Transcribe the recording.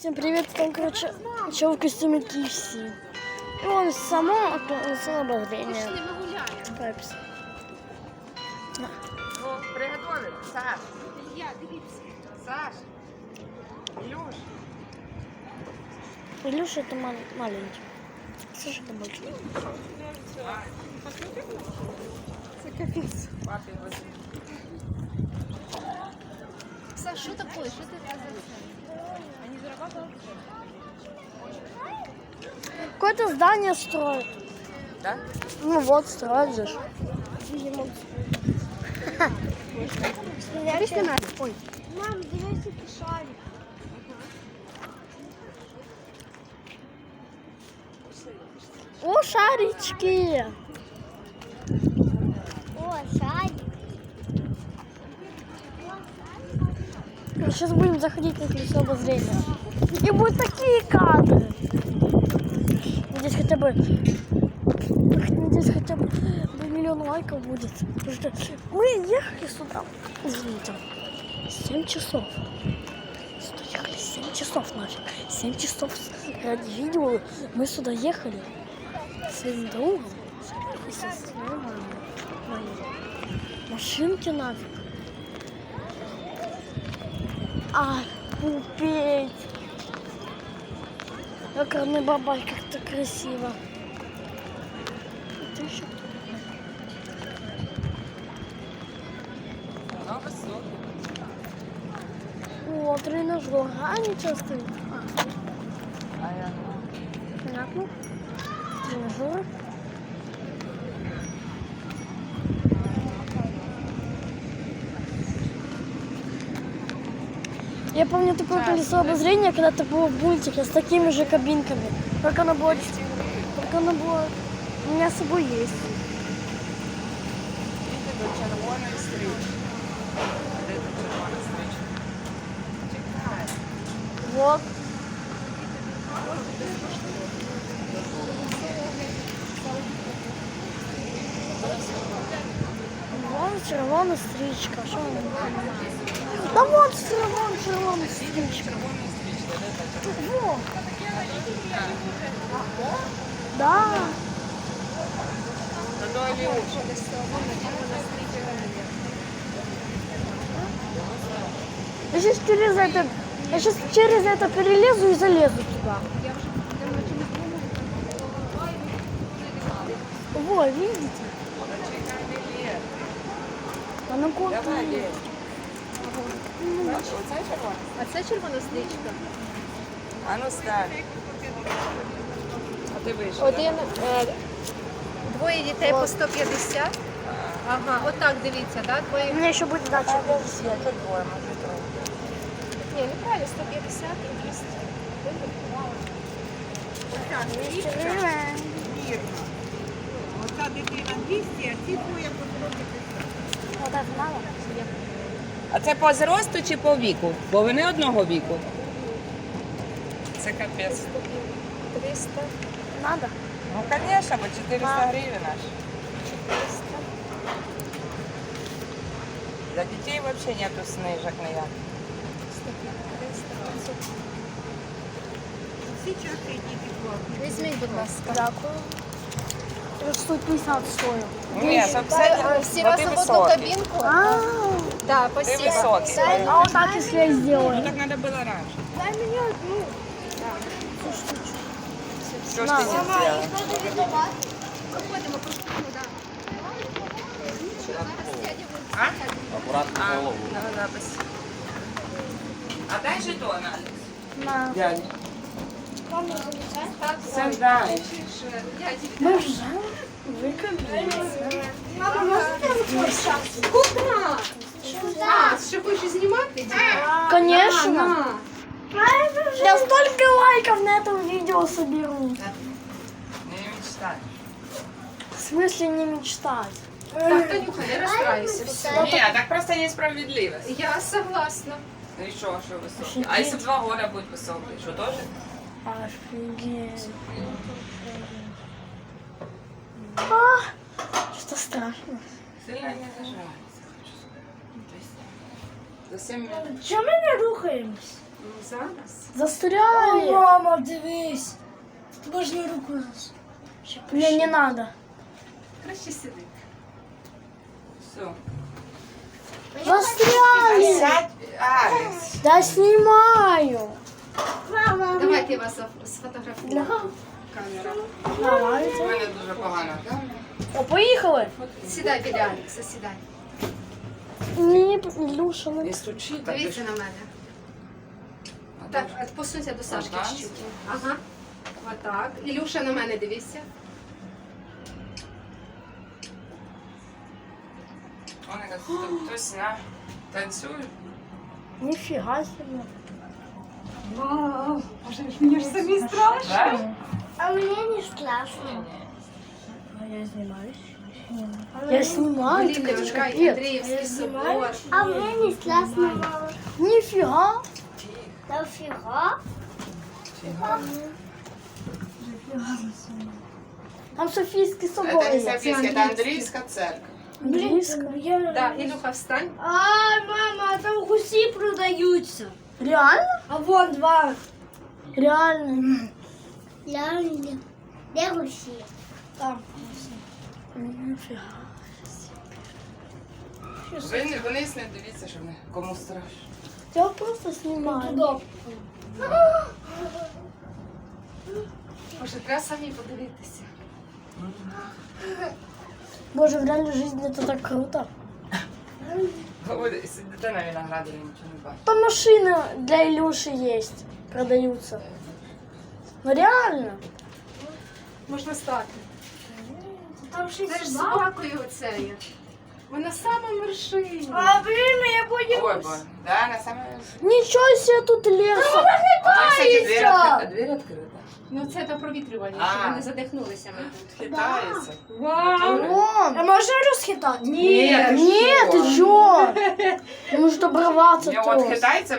Всем привет, там, короче, чел в костюме KFC. И он само отправился на обозрение. Пішли, ми гуляємо. Пепси. Ну, приготовили. Саш, Я, дивіться. Саш. Илюш. Илюша это мал- маленький. Саша это больше. Це капець. Папе возьми. Саш, що таке? Що ти за це? Вони зарабатывали? Какое-то здание строят. Да? Ну вот, строят же. Пішли нас. Ой. Мам, який шарик. О, шарички! О, шарик. Сейчас будем заходить на колесо обозрения. И будут такие кадры. Здесь хотя бы... Здесь хотя бы миллион лайков будет. Потому что мы ехали сюда. Извините. 7 часов. Сюда ехали 7 часов нафиг. 7 часов ради видео. Мы сюда ехали своим другом. И со своей моей. Машинки нафиг. А, купить. Как родной бабай, как-то красиво. Это еще. О, тренажер. А, ничего стоит. А, А я... понятно. Тренажер. Я помню такое колесо обозрения, когда-то было в мультике с такими же кабинками. Только оно было... Только оно было... У меня с собой есть. Іди до червоної стрічки. Іди до червоної стрічки. Чекай. Вот. Вон червона стрічка. Що вона? Да вот червона, червона стрічка. Вот. Да. Та до Ілюші. Я сейчас через это... Я сейчас через это перелезу и залезу туда. Я вже будемо на чомусь другому. Во, видите? Чекай, не лє. А ну Оце червоний? А це червона стрічка. А ну стань. А ти вийшов. Один, е, двоє дітей по 150. Ага, отак дивіться? У Двоє. меня еще будет дача. Я тут двоє, може троє. Ні, неправильно, 150 і 200. Оця дитина 200, а ці двоє по 150. Вот это надо? А це по зросту чи по віку? Бо вони одного віку. Це капець. 300, Надо. Ну, звісно, бо 400 гривень аж. 400. Для дітей взагалі нету снижок ніяких. 300, 500. Всі чаші діти. Візьміть, будь ласка. Дякую. 150 стоит. Ні, щоб все, Всі бо разом в одну високий. кабінку? А, Да, Ти спасибо. високий. а вот так, если я Ну сделаю. так треба було раніше. Дай мне одну. Що ж ти не да. А? Аккуратно а, голову. На запис. А дай жетон, Алекс. На. Дядь. Все дай. Боже, вы А, що хочеш знімати? Конечно. Я столько лайков на этом видео соберу. Не мечтай. В смысле не мечтать? Так, Танюха, не розстраюйся. все. Ні, так просто несправедливость. Я согласна. Ну і що, що високий? А якщо два года будь високий, що теж? Офигеть. А, что страшно. Сильно не зажимайся. За 7 минут. Чем мы не рухаемся? Ну, зараз. Застряли. мама, дивись. Можна руку раз. Мне не надо. Краще сиди. Все. Застряли. Сядь, Алекс. Да снимаю. Давайте я вас заф- сфотографую. Камера. Давай. У мене дуже погано. так? О, поїхали. Сідай біля Алекса, сідай. Ні, Ілюша, Не не стучи, так Дивіться на мене. Так, посунься до Сашки Ага. чуть-чуть. Ага. Отак. Ілюша на мене. Вона каже, «Хто- хтось на танцює. Ніфіга собі. Мені ж самі страшно. А мені не страшно. А я знімаюсь. Я знімаю. Блін, так Левушка, капець. Андріївський собор. А мені не страшно, мама. Ніфіга. Та фіга. Фіга. Там Софійський собор Це не є. Софійська, це Андрійська церква. Англійська. Да, Ілюха, встань. А, мама, там гусі продаються. Реально? А вон два. Реально. Реально. Де гусі? Там. Ніфіга. Ви не вниз не дивіться, що не кому страшно. Я просто знімаю. Туди. Боже, треба самі подивитися. Боже, в реальній житті це так круто. Ви сидите на виноградарі, нічого не бачите. Там машины для Илюши есть, продаются. Ну реально. Можна стати. Там Це ж шість з собакою оцею. Ми на самому вершині. А, блин, я Ой, бо- да, на самом деле. Нічого себе тут лесом. А, кстати, дверь, Боится. откры- открыта. Ну це до провітрювання, А. ми не задихнулися ми тут. Хитается. Вау! А Ром, можно расхитать? Ні, ти Нет, що? нужно обрываться Мне вот тоже. хитается,